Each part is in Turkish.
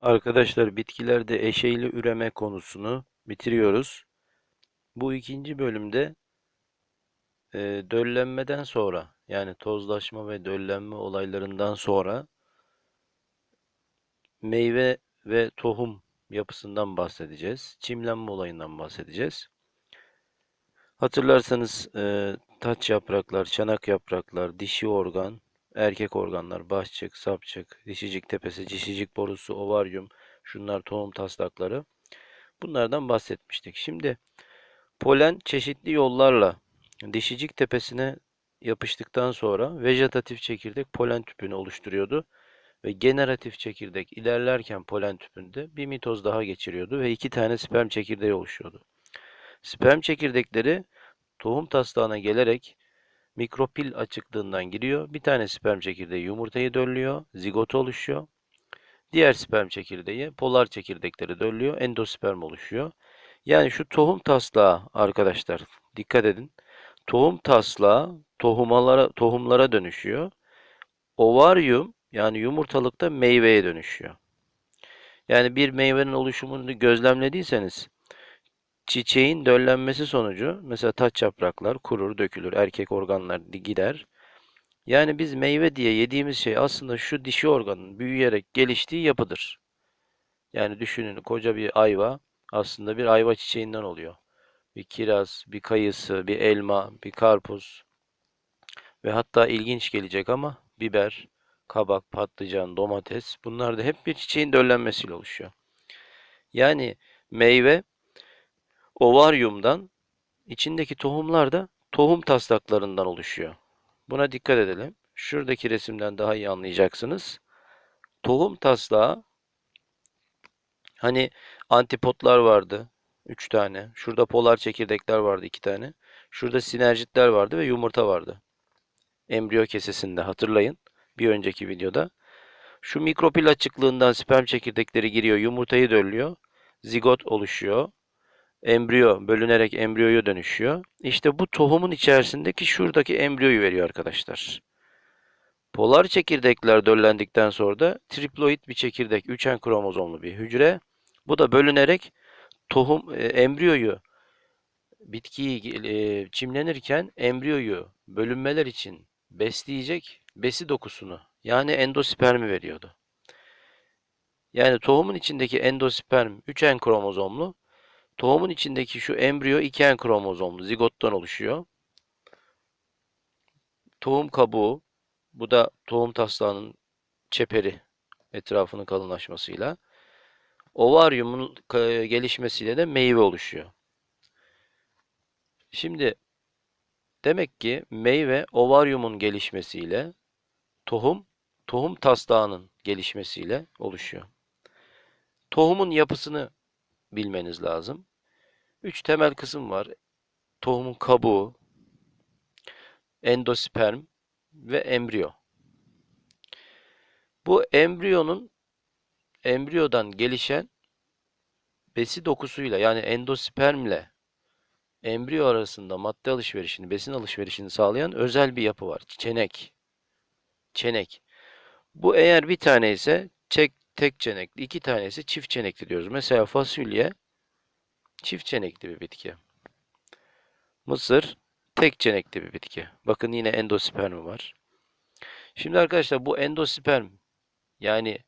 Arkadaşlar bitkilerde eşeyli üreme konusunu bitiriyoruz. Bu ikinci bölümde e, döllenmeden sonra yani tozlaşma ve döllenme olaylarından sonra meyve ve tohum yapısından bahsedeceğiz. Çimlenme olayından bahsedeceğiz. Hatırlarsanız e, taç yapraklar, çanak yapraklar, dişi organ, erkek organlar, başçık, sapçık, dişicik tepesi, dişicik borusu, ovaryum, şunlar tohum taslakları. Bunlardan bahsetmiştik. Şimdi polen çeşitli yollarla dişicik tepesine yapıştıktan sonra vejetatif çekirdek polen tüpünü oluşturuyordu ve generatif çekirdek ilerlerken polen tüpünde bir mitoz daha geçiriyordu ve iki tane sperm çekirdeği oluşuyordu. Sperm çekirdekleri tohum taslağına gelerek mikropil açıklığından giriyor. Bir tane sperm çekirdeği yumurtayı döllüyor, zigot oluşuyor. Diğer sperm çekirdeği polar çekirdekleri döllüyor, endosperm oluşuyor. Yani şu tohum taslağı arkadaşlar dikkat edin. Tohum taslağı tohumalara, tohumlara dönüşüyor. Ovaryum yani yumurtalıkta meyveye dönüşüyor. Yani bir meyvenin oluşumunu gözlemlediyseniz çiçeğin döllenmesi sonucu mesela taç yapraklar kurur, dökülür, erkek organlar gider. Yani biz meyve diye yediğimiz şey aslında şu dişi organın büyüyerek geliştiği yapıdır. Yani düşünün koca bir ayva aslında bir ayva çiçeğinden oluyor. Bir kiraz, bir kayısı, bir elma, bir karpuz ve hatta ilginç gelecek ama biber, kabak, patlıcan, domates bunlar da hep bir çiçeğin döllenmesiyle oluşuyor. Yani meyve ovaryumdan içindeki tohumlar da tohum taslaklarından oluşuyor. Buna dikkat edelim. Şuradaki resimden daha iyi anlayacaksınız. Tohum taslağı hani antipotlar vardı. 3 tane. Şurada polar çekirdekler vardı 2 tane. Şurada sinerjitler vardı ve yumurta vardı. Embriyo kesesinde hatırlayın. Bir önceki videoda. Şu mikropil açıklığından sperm çekirdekleri giriyor. Yumurtayı döllüyor. Zigot oluşuyor. Embriyo bölünerek embriyoya dönüşüyor. İşte bu tohumun içerisindeki şuradaki embriyoyu veriyor arkadaşlar. Polar çekirdekler döllendikten sonra da triploid bir çekirdek, üçen kromozomlu bir hücre. Bu da bölünerek tohum e, embriyoyu bitkiyi e, çimlenirken embriyoyu bölünmeler için besleyecek besi dokusunu yani endospermi veriyordu. Yani tohumun içindeki endosperm üçen kromozomlu, tohumun içindeki şu embriyo iken kromozomlu zigottan oluşuyor. Tohum kabuğu, bu da tohum taslağının çeperi etrafının kalınlaşmasıyla. Ovaryumun gelişmesiyle de meyve oluşuyor. Şimdi demek ki meyve ovaryumun gelişmesiyle tohum tohum taslağının gelişmesiyle oluşuyor. Tohumun yapısını bilmeniz lazım. Üç temel kısım var. Tohumun kabuğu, endosperm ve embriyo. Bu embriyonun embriyodan gelişen besi dokusuyla yani endospermle embriyo arasında madde alışverişini, besin alışverişini sağlayan özel bir yapı var. Çenek. Çenek. Bu eğer bir tane ise tek, tek çenekli, iki tane ise çift çenekli diyoruz. Mesela fasulye çift çenekli bir bitki. Mısır tek çenekli bir bitki. Bakın yine endospermi var. Şimdi arkadaşlar bu endosperm yani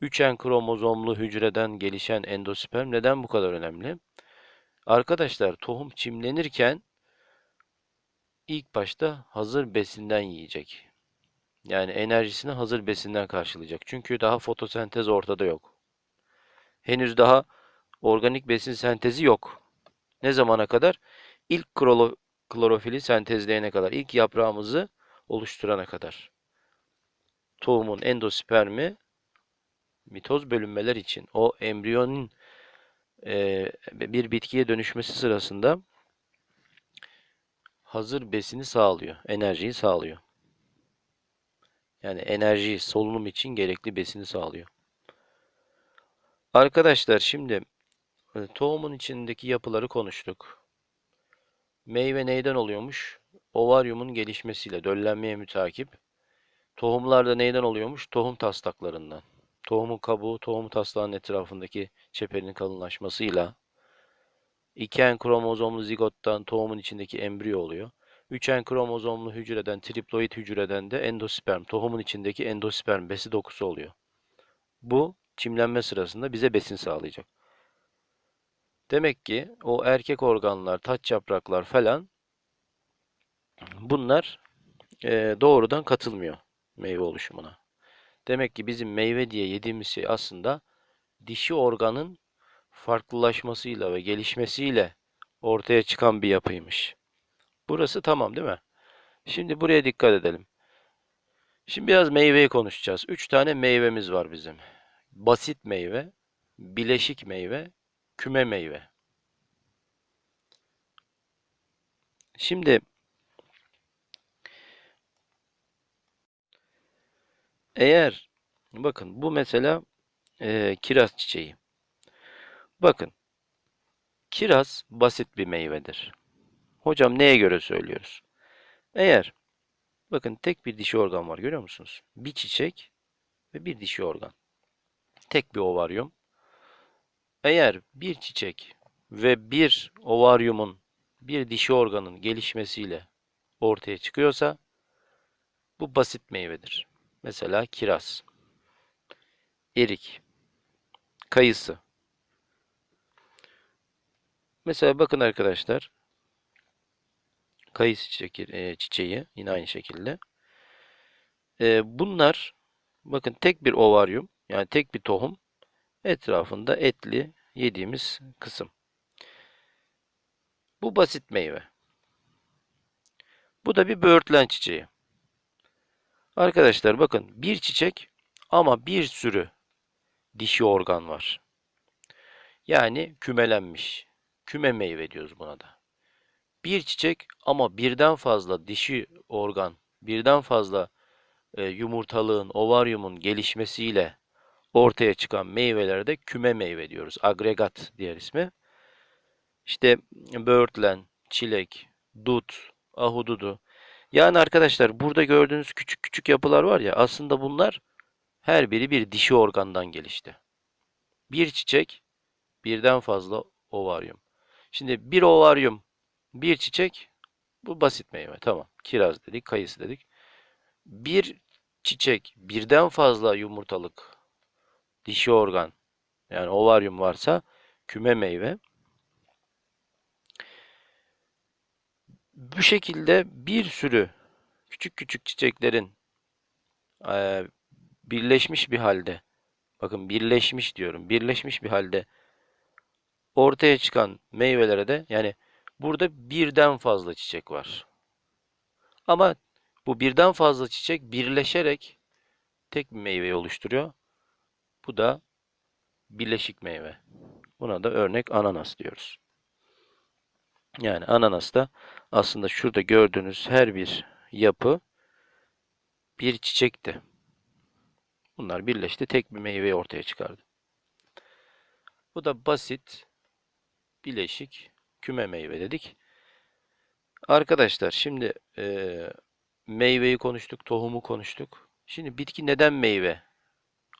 üçen kromozomlu hücreden gelişen endosperm neden bu kadar önemli? Arkadaşlar tohum çimlenirken ilk başta hazır besinden yiyecek. Yani enerjisini hazır besinden karşılayacak. Çünkü daha fotosentez ortada yok. Henüz daha organik besin sentezi yok. Ne zamana kadar? İlk kloro, klorofili sentezleyene kadar, ilk yaprağımızı oluşturana kadar. Tohumun endospermi mitoz bölünmeler için o embriyonun e, bir bitkiye dönüşmesi sırasında hazır besini sağlıyor, enerjiyi sağlıyor. Yani enerji, solunum için gerekli besini sağlıyor. Arkadaşlar şimdi tohumun içindeki yapıları konuştuk. Meyve neyden oluyormuş? Ovaryumun gelişmesiyle, döllenmeye mütakip. Tohumlar da neyden oluyormuş? Tohum taslaklarından. tohumun kabuğu tohum taslağının etrafındaki çeperin kalınlaşmasıyla 2N kromozomlu zigottan tohumun içindeki embriyo oluyor. 3N kromozomlu hücreden, triploid hücreden de endosperm, tohumun içindeki endosperm besi dokusu oluyor. Bu çimlenme sırasında bize besin sağlayacak. Demek ki o erkek organlar, taç yapraklar falan bunlar e, doğrudan katılmıyor meyve oluşumuna. Demek ki bizim meyve diye yediğimiz şey aslında dişi organın farklılaşmasıyla ve gelişmesiyle ortaya çıkan bir yapıymış. Burası tamam değil mi? Şimdi buraya dikkat edelim. Şimdi biraz meyveyi konuşacağız. Üç tane meyvemiz var bizim. Basit meyve, bileşik meyve, küme meyve. Şimdi eğer bakın bu mesela e, kiraz çiçeği. Bakın kiraz basit bir meyvedir. Hocam neye göre söylüyoruz? Eğer bakın tek bir dişi organ var görüyor musunuz? Bir çiçek ve bir dişi organ. Tek bir ovaryum. Eğer bir çiçek ve bir ovaryumun bir dişi organın gelişmesiyle ortaya çıkıyorsa bu basit meyvedir. Mesela kiraz, erik, kayısı. Mesela bakın arkadaşlar kayısı e, çiçeği yine aynı şekilde. E, bunlar bakın tek bir ovaryum yani tek bir tohum etrafında etli yediğimiz kısım. Bu basit meyve. Bu da bir böğürtlen çiçeği. Arkadaşlar bakın bir çiçek ama bir sürü dişi organ var. Yani kümelenmiş. Küme meyve diyoruz buna da. Bir çiçek ama birden fazla dişi organ, birden fazla e, yumurtalığın, ovaryumun gelişmesiyle ortaya çıkan meyvelere de küme meyve diyoruz. Agregat diğer ismi. İşte böğürtlen, çilek, dut, ahududu. Yani arkadaşlar burada gördüğünüz küçük küçük yapılar var ya aslında bunlar her biri bir dişi organdan gelişti. Bir çiçek, birden fazla ovaryum. Şimdi bir ovaryum, bir çiçek bu basit meyve. Tamam. Kiraz dedik, kayısı dedik. Bir çiçek, birden fazla yumurtalık dişi organ yani ovaryum varsa küme meyve. Bu şekilde bir sürü küçük küçük çiçeklerin e, birleşmiş bir halde bakın birleşmiş diyorum birleşmiş bir halde ortaya çıkan meyvelere de yani burada birden fazla çiçek var. Ama bu birden fazla çiçek birleşerek tek bir meyveyi oluşturuyor. Bu da birleşik meyve. Buna da örnek ananas diyoruz. Yani ananasta aslında şurada gördüğünüz her bir yapı bir çiçekti. Bunlar birleşti tek bir meyveyi ortaya çıkardı. Bu da basit bileşik küme meyve dedik. Arkadaşlar şimdi e, meyveyi konuştuk, tohumu konuştuk. Şimdi bitki neden meyve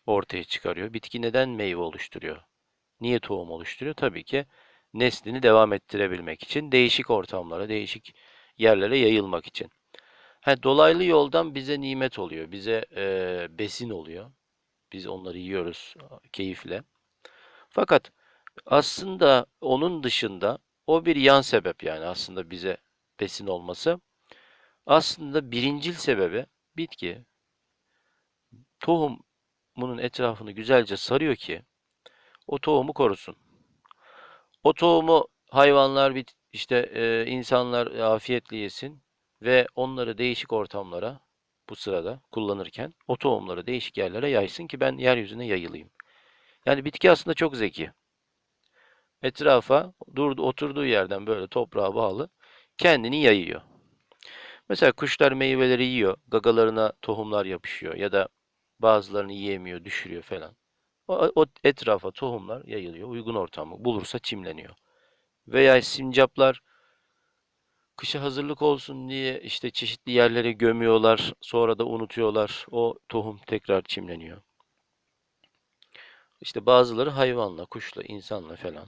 ortaya çıkarıyor? Bitki neden meyve oluşturuyor? Niye tohum oluşturuyor? Tabii ki neslini devam ettirebilmek için, değişik ortamlara, değişik yerlere yayılmak için. Ha, dolaylı yoldan bize nimet oluyor, bize e, besin oluyor. Biz onları yiyoruz keyifle. Fakat aslında onun dışında o bir yan sebep yani aslında bize besin olması. Aslında birincil sebebi bitki tohumunun etrafını güzelce sarıyor ki o tohumu korusun. O tohumu hayvanlar, işte e, insanlar afiyetle yesin ve onları değişik ortamlara bu sırada kullanırken o tohumları değişik yerlere yaysın ki ben yeryüzüne yayılayım. Yani bitki aslında çok zeki. Etrafa durdu, oturduğu yerden böyle toprağa bağlı kendini yayıyor. Mesela kuşlar meyveleri yiyor, gagalarına tohumlar yapışıyor ya da bazılarını yiyemiyor, düşürüyor falan. O, o etrafa tohumlar yayılıyor, uygun ortamı bulursa çimleniyor. Veya sincaplar kışa hazırlık olsun diye işte çeşitli yerlere gömüyorlar, sonra da unutuyorlar. O tohum tekrar çimleniyor. İşte bazıları hayvanla, kuşla, insanla falan.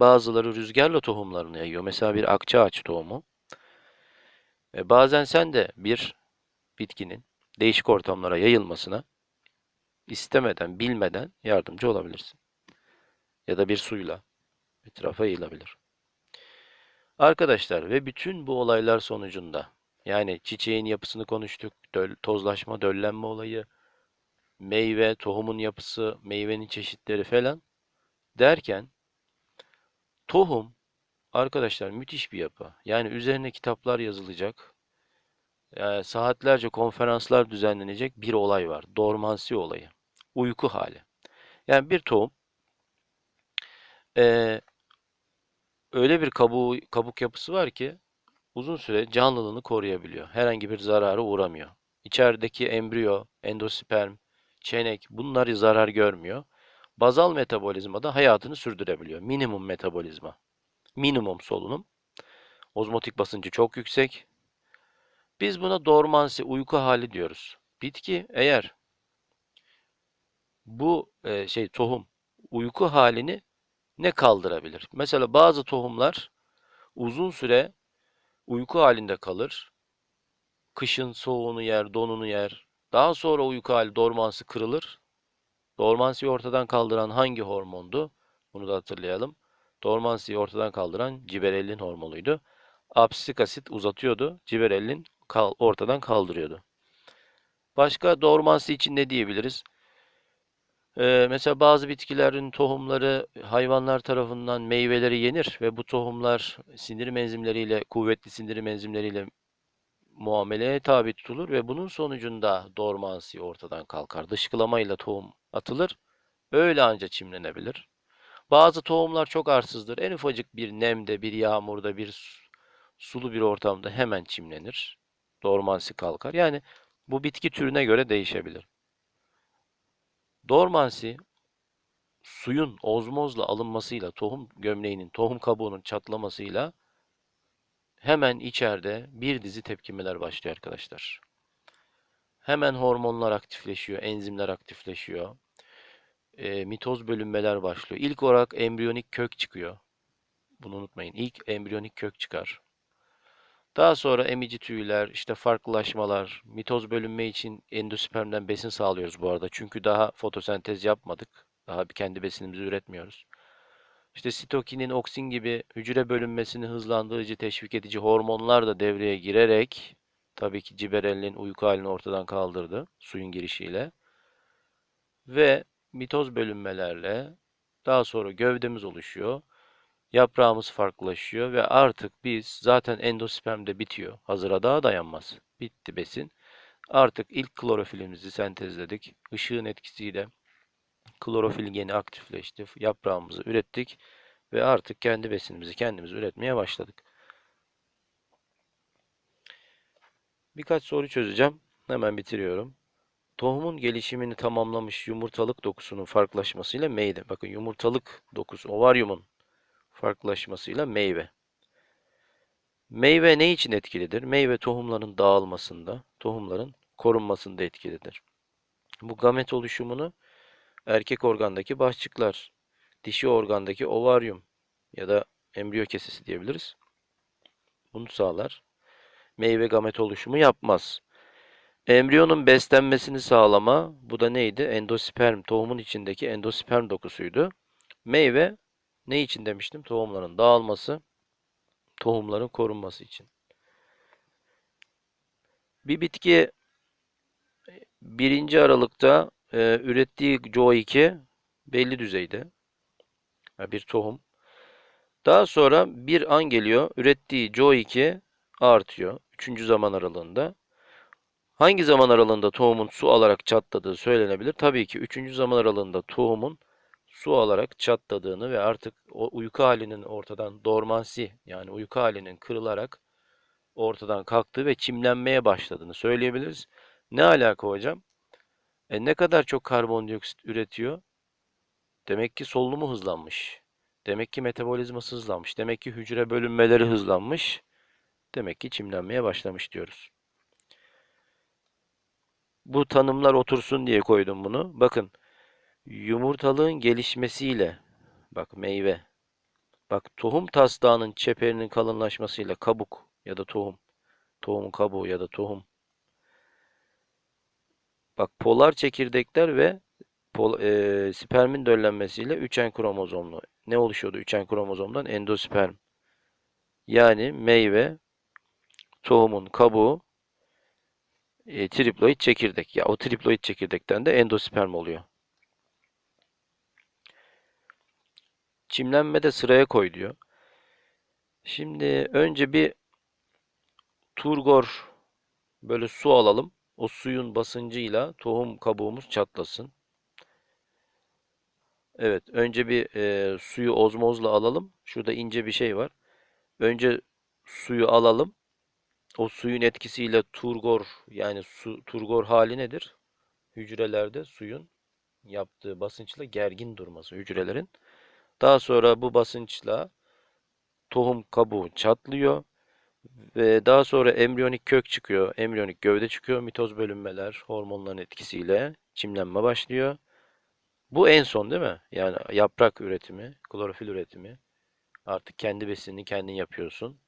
Bazıları rüzgarla tohumlarını yayıyor. Mesela bir akça ağaç tohumu. E, bazen sen de bir bitkinin değişik ortamlara yayılmasına istemeden, bilmeden yardımcı olabilirsin. Ya da bir suyla etrafa yayılabilir. Arkadaşlar ve bütün bu olaylar sonucunda yani çiçeğin yapısını konuştuk, döl- tozlaşma, döllenme olayı, meyve, tohumun yapısı, meyvenin çeşitleri falan derken tohum arkadaşlar müthiş bir yapı. Yani üzerine kitaplar yazılacak, saatlerce konferanslar düzenlenecek bir olay var. Dormansi olayı. Uyku hali. Yani bir tohum e, öyle bir kabuğu, kabuk yapısı var ki uzun süre canlılığını koruyabiliyor. Herhangi bir zarara uğramıyor. İçerideki embriyo, endosperm, çenek bunlar zarar görmüyor. Bazal metabolizmada hayatını sürdürebiliyor. Minimum metabolizma. Minimum solunum. Ozmotik basıncı çok yüksek. Biz buna dormansi, uyku hali diyoruz. Bitki eğer bu e, şey tohum uyku halini ne kaldırabilir? Mesela bazı tohumlar uzun süre uyku halinde kalır. Kışın soğuğunu yer, donunu yer. Daha sonra uyku hali dormansı kırılır. Dormansiyi ortadan kaldıran hangi hormondu? Bunu da hatırlayalım. Dormansiyi ortadan kaldıran ciberellin hormonuydu. Absisik asit uzatıyordu. Ciberellin kal ortadan kaldırıyordu. Başka dormansi için ne diyebiliriz? Ee, mesela bazı bitkilerin tohumları hayvanlar tarafından meyveleri yenir ve bu tohumlar sindirim enzimleriyle, kuvvetli sindirim enzimleriyle muameleye tabi tutulur ve bunun sonucunda dormansi ortadan kalkar. Dışkılamayla tohum atılır. Öyle anca çimlenebilir. Bazı tohumlar çok arsızdır. En ufacık bir nemde, bir yağmurda, bir sulu bir ortamda hemen çimlenir. Dormansi kalkar. Yani bu bitki türüne göre değişebilir. Dormansi suyun ozmozla alınmasıyla, tohum gömleğinin, tohum kabuğunun çatlamasıyla hemen içeride bir dizi tepkimeler başlıyor arkadaşlar. Hemen hormonlar aktifleşiyor, enzimler aktifleşiyor. E, mitoz bölünmeler başlıyor. İlk olarak embriyonik kök çıkıyor. Bunu unutmayın. İlk embriyonik kök çıkar. Daha sonra emici tüyler, işte farklılaşmalar, mitoz bölünme için endospermden besin sağlıyoruz bu arada. Çünkü daha fotosentez yapmadık. Daha bir kendi besinimizi üretmiyoruz. İşte sitokinin, oksin gibi hücre bölünmesini hızlandırıcı, teşvik edici hormonlar da devreye girerek tabii ki ciberellin uyku halini ortadan kaldırdı suyun girişiyle. Ve mitoz bölünmelerle daha sonra gövdemiz oluşuyor. Yaprağımız farklılaşıyor ve artık biz zaten endospermde bitiyor. Hazıra daha dayanmaz. Bitti besin. Artık ilk klorofilimizi sentezledik. Işığın etkisiyle klorofil geni aktifleşti. Yaprağımızı ürettik ve artık kendi besinimizi kendimiz üretmeye başladık. Birkaç soru çözeceğim. Hemen bitiriyorum. Tohumun gelişimini tamamlamış yumurtalık dokusunun farklılaşmasıyla meyve. Bakın yumurtalık dokusu, ovaryumun farklılaşmasıyla meyve. Meyve ne için etkilidir? Meyve tohumların dağılmasında, tohumların korunmasında etkilidir. Bu gamet oluşumunu erkek organdaki başçıklar, dişi organdaki ovaryum ya da embriyo kesesi diyebiliriz. Bunu sağlar. Meyve gamet oluşumu yapmaz. Embriyonun beslenmesini sağlama, bu da neydi? Endosperm, tohumun içindeki endosperm dokusuydu. Meyve ne için demiştim? Tohumların dağılması, tohumların korunması için. Bir bitki birinci aralıkta e, ürettiği CO2 belli düzeyde. Yani bir tohum. Daha sonra bir an geliyor, ürettiği CO2 artıyor. Üçüncü zaman aralığında. Hangi zaman aralığında tohumun su alarak çatladığı söylenebilir? Tabii ki üçüncü zaman aralığında tohumun su alarak çatladığını ve artık o uyku halinin ortadan dormansi yani uyku halinin kırılarak ortadan kalktığı ve çimlenmeye başladığını söyleyebiliriz. Ne alaka hocam? E ne kadar çok karbondioksit üretiyor? Demek ki solunumu hızlanmış. Demek ki metabolizması hızlanmış. Demek ki hücre bölünmeleri hızlanmış. Demek ki çimlenmeye başlamış diyoruz. Bu tanımlar otursun diye koydum bunu. Bakın Yumurtalığın gelişmesiyle bak meyve. Bak tohum taslağının çeperinin kalınlaşmasıyla kabuk ya da tohum. Tohumun kabuğu ya da tohum. Bak polar çekirdekler ve pol, e, spermin döllenmesiyle 3N kromozomlu. Ne oluşuyordu 3N kromozomdan? Endosperm. Yani meyve, tohumun kabuğu, e, triploid çekirdek. Ya o triploid çekirdekten de endosperm oluyor. Çimlenmede sıraya koy diyor. Şimdi önce bir turgor böyle su alalım. O suyun basıncıyla tohum kabuğumuz çatlasın. Evet, önce bir e, suyu ozmozla alalım. Şurada ince bir şey var. Önce suyu alalım. O suyun etkisiyle turgor yani su turgor hali nedir? Hücrelerde suyun yaptığı basınçla gergin durması hücrelerin. Daha sonra bu basınçla tohum kabuğu çatlıyor ve daha sonra embriyonik kök çıkıyor, embriyonik gövde çıkıyor, mitoz bölünmeler, hormonların etkisiyle çimlenme başlıyor. Bu en son değil mi? Yani yaprak üretimi, klorofil üretimi. Artık kendi besinini kendin yapıyorsun.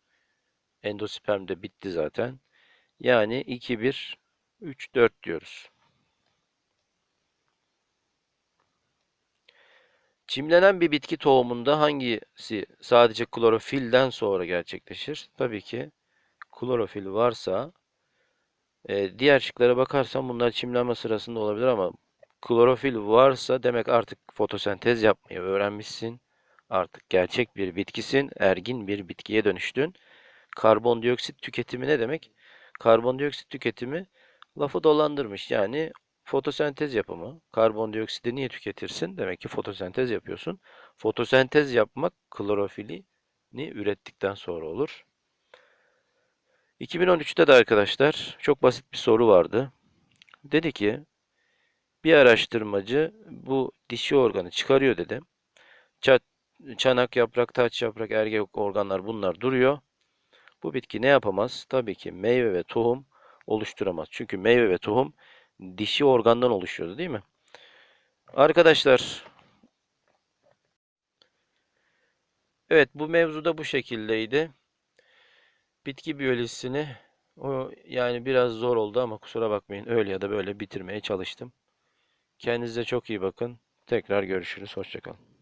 Endosperm de bitti zaten. Yani 2, 1, 3, 4 diyoruz. Çimlenen bir bitki tohumunda hangisi sadece klorofilden sonra gerçekleşir? Tabii ki klorofil varsa e, diğer şıklara bakarsam bunlar çimlenme sırasında olabilir ama klorofil varsa demek artık fotosentez yapmayı öğrenmişsin. Artık gerçek bir bitkisin, ergin bir bitkiye dönüştün. Karbondioksit tüketimi ne demek? Karbondioksit tüketimi lafı dolandırmış. Yani fotosentez yapımı. Karbondioksiti niye tüketirsin? Demek ki fotosentez yapıyorsun. Fotosentez yapmak klorofili ürettikten sonra olur. 2013'te de arkadaşlar çok basit bir soru vardı. Dedi ki bir araştırmacı bu dişi organı çıkarıyor dedi. Ça- Çanak yaprak, taç yaprak, erkek organlar bunlar duruyor. Bu bitki ne yapamaz? Tabii ki meyve ve tohum oluşturamaz. Çünkü meyve ve tohum dişi organdan oluşuyordu değil mi? Arkadaşlar Evet bu mevzu da bu şekildeydi. Bitki biyolojisini o yani biraz zor oldu ama kusura bakmayın öyle ya da böyle bitirmeye çalıştım. Kendinize çok iyi bakın. Tekrar görüşürüz. Hoşçakalın.